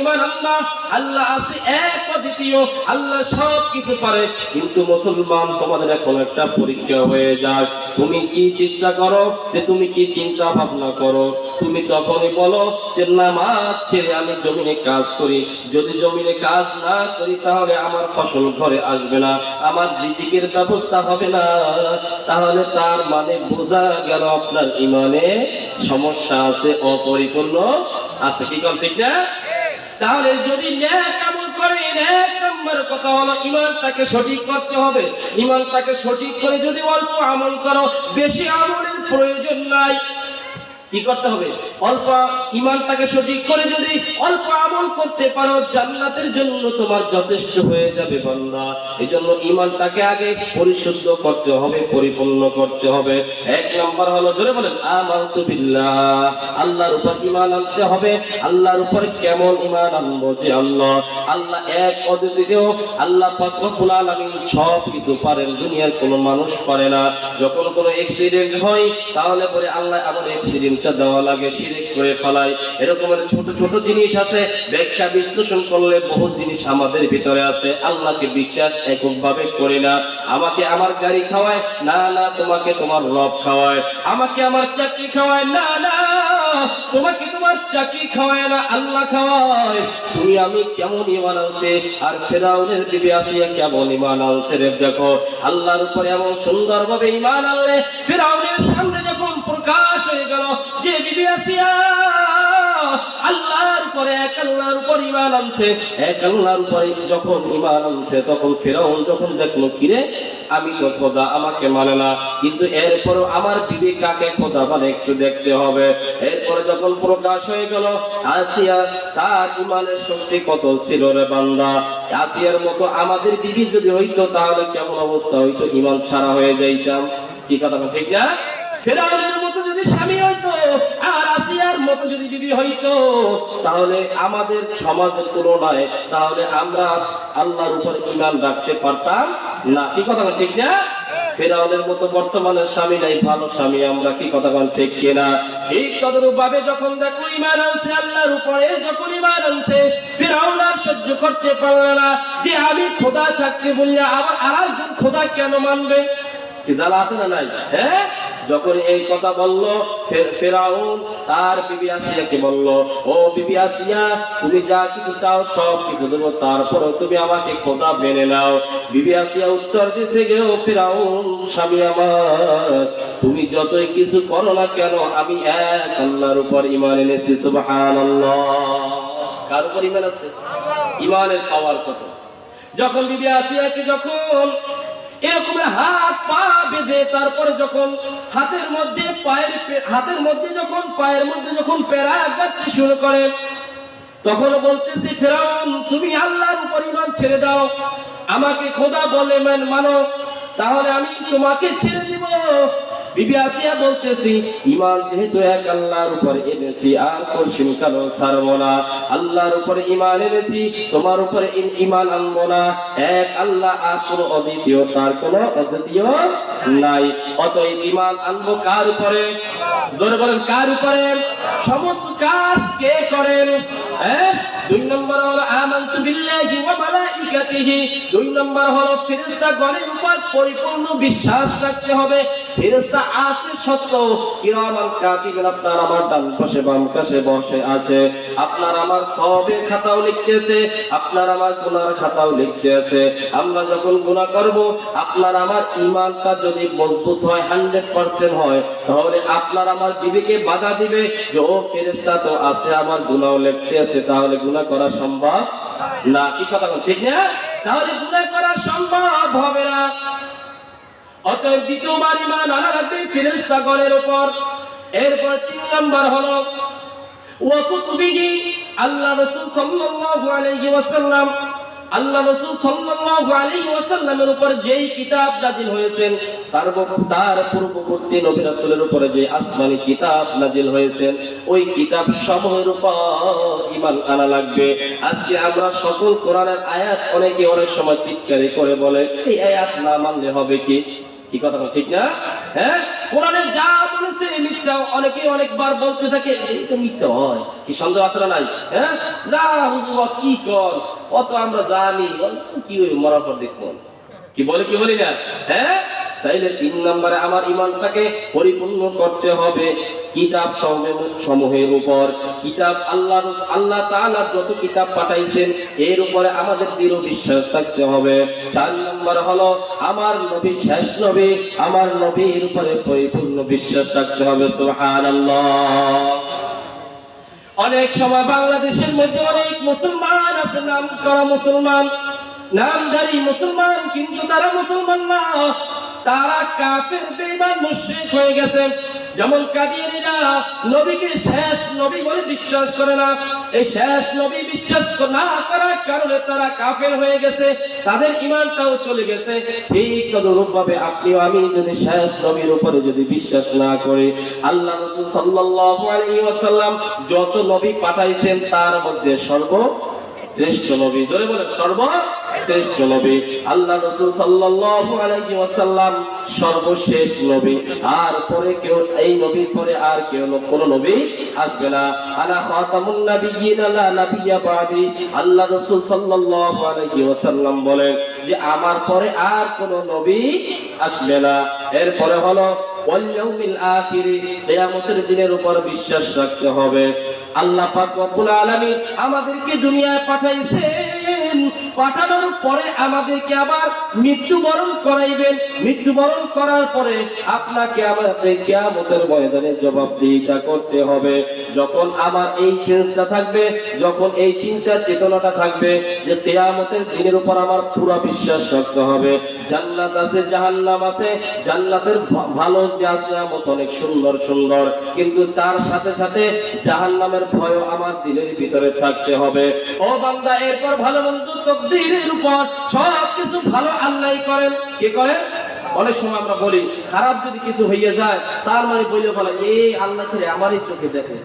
ইমান আল্লাহ আল্লাহ আছে এক অদ্বিতীয় আল্লাহ সব কিছু পারে। কিন্তু মুসলমান, তোমাদের এখন একটা পরীক্ষা হয়ে যায়। তুমি কি চেষ্টা করো যে তুমি কি চিন্তা ভাবনা করো? তুমি তখনই বলো যে ছেড়ে আমি জমিনে কাজ করি। যদি জমিনে কাজ না করি, তাহলে আমার ফসল ঘরে আসবে না, আমার রিজিকের ব্যবস্থা হবে না। তাহলে তার মানে বোঝা গেল আপনার ইমানে সমস্যা আছে, অপরিপূর্ণ আছে। কি কম ঠিক না? তাহলে যদি করে কথা সঠিক করতে হবে। সঠিক করে যদি অল্প আমল করো, বেশি আমলের প্রয়োজন নাই। কি করতে হবে? অল্প ইমান তাকে সঠিক করে যদি অল্প আমল করতে পারো, জান্নাতের জন্য তোমার যথেষ্ট হয়ে যাবে বান্দা। এই জন্য ইমান তাকে আগে পরিশুদ্ধ করতে হবে, পরিপূর্ণ করতে হবে। এক নাম্বার হলো, জোরে বলেন, আমানতু বিল্লাহ। আল্লাহর উপর ইমান আনতে হবে। আল্লাহর উপর কেমন ইমান আনব যে আল্লাহ? আল্লাহ এক অদ্বিতীয় আল্লাহ পাক রব্বুল আলামিন সব কিছু পারেন, দুনিয়ার কোনো মানুষ পারে না। যখন কোনো অ্যাক্সিডেন্ট হয়, তাহলে পরে আল্লাহ আমার অ্যাক্সিডেন্টটা দেওয়া লাগে, শিরিক করে ফেলায়। এরকমের ছোট ছোট জিনিস আছে, ব্যাখ্যা বিশ্লেষণ করলে বহু জিনিস আমাদের ভিতরে আছে। আল্লাহকে বিশ্বাস এককভাবে করি না। আমাকে আমার গাড়ি খাওয়ায়, না না, তোমাকে তোমার রব খাওয়ায়। আমাকে আমার চাকরি খাওয়ায়, না না, তোমাকে তোমার চাকরি খাওয়ায় না, আল্লাহ খাওয়ায়। তুমি আমি কেমন ইমান আনছে? আর ফেরাউনের বিবি আসিয়া কেমন ইমান আনছে রে দেখো। আল্লাহর উপরে এমন সুন্দরভাবে ইমান আনলে ফেরাউনের সামনে যখন প্রকাশ হয়ে গেল যে বিবি আসিয়া আল্লাহর উপরে এক আল্লাহর উপর ইমান আনছে, এক আল্লাহর উপরে যখন ইমান আনছে, তখন ফেরাউন যখন দেখল, কিরে, আমি তো খোদা আমাকে মানে না, কিন্তু এরপরও আমার বিবেক কাকে খোদা মানে একটু দেখতে হবে। এরপরে যখন প্রকাশ হয়ে গেল, আসিয়া, তার ইমানের শক্তি কত ছিল রে বান্দা? আসিয়ার মতো আমাদের বিবি যদি হইতো, তাহলে কেমন অবস্থা হইতো? ইমান ছাড়া হয়ে যাইতাম। কি কথা ঠিক না? ফেরাউনের যদি হইতো তাহলে আমাদের সমাজের তুলনায় তাহলে আমরা আল্লাহর উপর ইমান রাখতে পারতাম না। কি কথা ঠিক না? ফেরাউনের মতো বর্তমানে স্বামী নাই ভালো স্বামী আমরা কি কথা বলেন ঠিক কিনা? ঠিক তদরূপ ভাবে যখন দেখো ইমান আনছে আল্লাহর উপরে যখন ইমান আনছে ফেরাউন আর সহ্য করতে পারবে না। যে আমি খোদা থাকতে বললে আবার আরেকজন খোদা কেন মানবে? কি জ্বালা আছে না নাই? হ্যাঁ? যখন এই কথা বলল ফেরাউন তার বিবি আসিয়াকে বলল ও বিবি আসিয়া তুমি যা কিছু চাও সব কিছু দেবো তারপরেও তুমি আমাকে খোদা মেনে নাও। বিবি আসিয়া উত্তর দিছে গে ও ফেরাউন স্বামী আমার তুমি যতই কিছু করো না কেন আমি এক আল্লাহর উপর ইমান এনেছি সুবহানাল্লাহ। কার উপর ইমান আছে? ইমানের পাওয়ার কত? যখন বিবি আসিয়াকে যখন এরকম হাত পা বেঁধে তারপরে যখন হাতের মধ্যে পায়ের হাতের মধ্যে যখন, পায়ের মধ্যে যখন পেরা কাটতে শুরু করে তখন বলতেছি ফেরাম তুমি আল্লাহর পরিমাণ ছেড়ে দাও। আমাকে খোদা বলে মান মানো, তাহলে আমি তোমাকে ছেড়ে দিব। বিবি আসিয়া বলতেছি, ইমান যেহেতু এক আল্লাহর উপর এনেছি, আর পশ্চিম কালো ছাড়বো না। আল্লাহর উপরে ইমান এনেছি, তোমার উপরে ইমান আনব না। এক আল্লাহ আর কোনো অদ্বিতীয়, তার কোনো অদ্বিতীয় নাই। অতএব ইমান আনব কার উপরে? জোরে বলেন, কার উপরে? সমস্ত কাজ কে করেন? হ্যাঁ? দুই নম্বর হলো, আমানতু বিল্লাহি ওয়া মালাইকাতিহি। দুই নম্বর হলো, ফেরেশতা গণের উপর পরিপূর্ণ বিশ্বাস রাখতে হবে। ফেরেশতা আছে কিরামান কাতিবিন আপনার আমার ডান পাশে, বাম বসে আছে। আপনার আমার খাতাও লিখতেছে, আপনার আমার গুনার খাতাও আমরা যখন গুনাহ করব, আপনার আমার ইমানটা যদি মজবুত হয়, হান্ড্রেড পার্সেন্ট হয়, তাহলে আপনার আমার বিবেকে বাধা দিবে যে, ও ফেরেস্তা তো আছে, আমার গুনাও লিখতে আছে তাহলে গুনাহ করা সম্ভব না, কি কথা বল ঠিক না? তাহলে গুনাহ করা সম্ভব হবে না। অতএব দ্বিতীয়বার ইমান আনা লাগবে ফেরেশতা গণের উপর। এরপর তিন নম্বর হলো ওয়াকুতুবিহি আল্লাহ রাসূল সাল্লাল্লাহু আলাইহি ওয়াসাল্লাম আল্লাহ রাসূল সাল্লাল্লাহু আলাইহি ওয়াসাল্লামের উপর যেই কিতাব নাজিল হয়েছেন, তার তার পূর্ববর্তী নবী রাসূলের উপরে যে আসমানি কিতাব নাজিল হয়েছেন, ওই কিতাব সমূহের উপর ঈমান আনা লাগবে। আজকে আমরা সকল কোরআনের আয়াত অনেকে অনেক সময় টিটকারি করে বলে, এই আয়াত না মানলে হবে কি? কি কথা ঠিক না? হ্যাঁ? কোরআনে যা বলেছে মিথ্যা, অনেকে অনেকবার বলতে থাকে এই তো মিথ্যা হয়, কি সন্দেহ নাই? হ্যাঁ? যা হুজুর কি কর? অত আমরা জানি। কি ওই মরার পর দেখব? কি বলে, কি বলি না? হ্যাঁ? তাইলে তিন নম্বরে আমার ইমানটাকে পরিপূর্ণ করতে হবে। কিতাব সমূহ- সমূহের উপর। কিতাব আল্লাহ আল্লাহ তাআলা যত কিতাব পাঠাইছেন, এর উপরে আমাদের দৃঢ় বিশ্বাস থাকতে হবে। চার নম্বর হলো, আমার নবী শেষ নবী, আমার নবীর উপরে পরিপূর্ণ বিশ্বাস রাখতে হবে অনেক সময় বাংলাদেশের মধ্যে অনেক মুসলমান আছে নাম করা মুসলমান, নামধারী মুসলমান, কিন্তু তারা মুসলমান না। তারা কাফের, বেঈমান, মুশরিক হয়ে গেছে। যেমন কাদিয়ানীরা নবীকে শেষ নবী বলে বিশ্বাস করে না, এই শেষ নবী বিশ্বাস না করার কারণে তারা কাফের হয়ে গেছে, তাদের ইমানটাও চলে গেছে। ঠিক তদরূপ ভাবে আপনিও আমি যদি শেষ নবীর উপরে যদি বিশ্বাস না করি, আল্লাহ রসুল সাল্লাল্লাহু যত নবী পাঠাইছেন তার মধ্যে সর্ব শ্রেষ্ঠ নবী। জোরে বলে সর্বশ্রেষ্ঠ নবী। আল্লাহ রসুল সাল্লাল্লাহু আলাইহি ওয়াসাল্লাম সর্বশেষ নবী। আর পরে কেউ, এই নবীর পরে আর কেউ কোনো নবী আসবে না। খাতামুন লা নাবিয়্যা বাদি। আল্লাহ রসুল সাল্লাল্লাহু আলাইহি ওয়াসাল্লাম বলেন যে, আমার পরে আর নবী আসবে না। এরপরে হলো, ওয়াল আখিরি, কিয়ামতের দিনের উপর বিশ্বাস রাখতে হবে। আল্লাহ পাক রব্বুল আলামিন আমাদেরকে দুনিয়ায় পাঠাইছেন পাঠানোর পরে আমাদেরকে আবার মৃত্যুবরণ করাইবেন। মৃত্যুবরণ করার পরে আপনাকে আমাদের কেয়ামতের ময়দানে জবাবদিহিতা করতে হবে। যখন আমার এই চিন্তা থাকবে, যখন এই চিন্তা চেতনাটা থাকবে যে কিয়ামতের দিনের উপর আমার পুরো বিশ্বাস রাখতে হবে। জান্নাত আছে, জাহান্নাম আছে, জান্নাতের ভালো নিয়ামত অনেক সুন্দর সুন্দর। কিন্তু তার সাথে সাথে জাহান্নামের ভয় আমার দিলের ভিতরে থাকতে হবে। ও বান্দা, এরপর ভালো মন্দ তকদিরের উপর সব কিছু ভালো আল্লাহ করেন। কে করেন? অনেক সময় আমরা বলি, খারাপ যদি কিছু হইয়া যায়, তার মানে বলে ফেলা এই আল্লাহ ছেড়ে আমারই চোখে দেখে।